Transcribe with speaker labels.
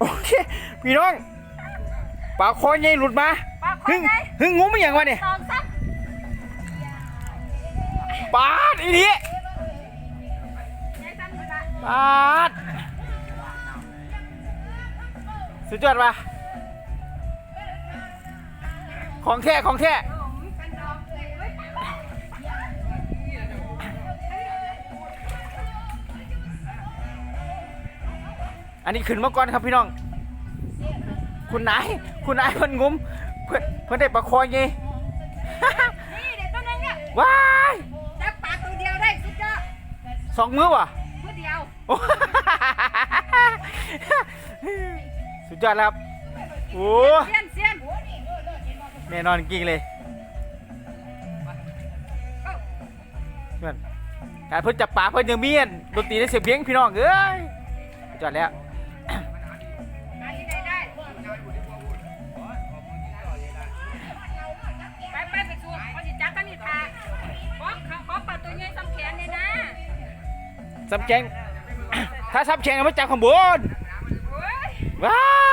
Speaker 1: โอเคพี่น้องปลาคอใหญ่หลุดมา
Speaker 2: ปลาคอ
Speaker 1: หึ่ง
Speaker 2: ใหญ่
Speaker 1: หึ่งงุ้มไม่อย่างวะเนี่ย
Speaker 2: สองสาม
Speaker 1: ปาดอีนี้
Speaker 2: ใหญ่ซ้ำเลยละ
Speaker 1: ปาดสุดยอดปะของแท้ของแท้
Speaker 2: อั
Speaker 1: นนี้ขึ้นมาก่อนครับพี่น้อง คุณนาย คุณนายเพิ่นงุ้มเพิ่นเพิ่นได้ปลาคอใหญ่
Speaker 2: นี่เด็กตัวนึงเนี่ย
Speaker 1: ว้าย
Speaker 2: จับปลาตัวเดียวได้สุดยอด
Speaker 1: สองมือวะ
Speaker 2: ตัวเดียว
Speaker 1: โอ้สุดยอดแล้วครับโอ้
Speaker 2: เซียนเซียน
Speaker 1: แน่นอนจริงๆเลย
Speaker 2: เอ้า
Speaker 1: เพื่อนการเพิ่นจับปลาเพิ่นยังมีอันดนตรีในเสียงเพลงพี่น้องเอ้ยสุดยอดแล้ว ซับแจงถ้าซับแจงเอามาจากข้างบน
Speaker 2: โอ้ย
Speaker 1: ว้าย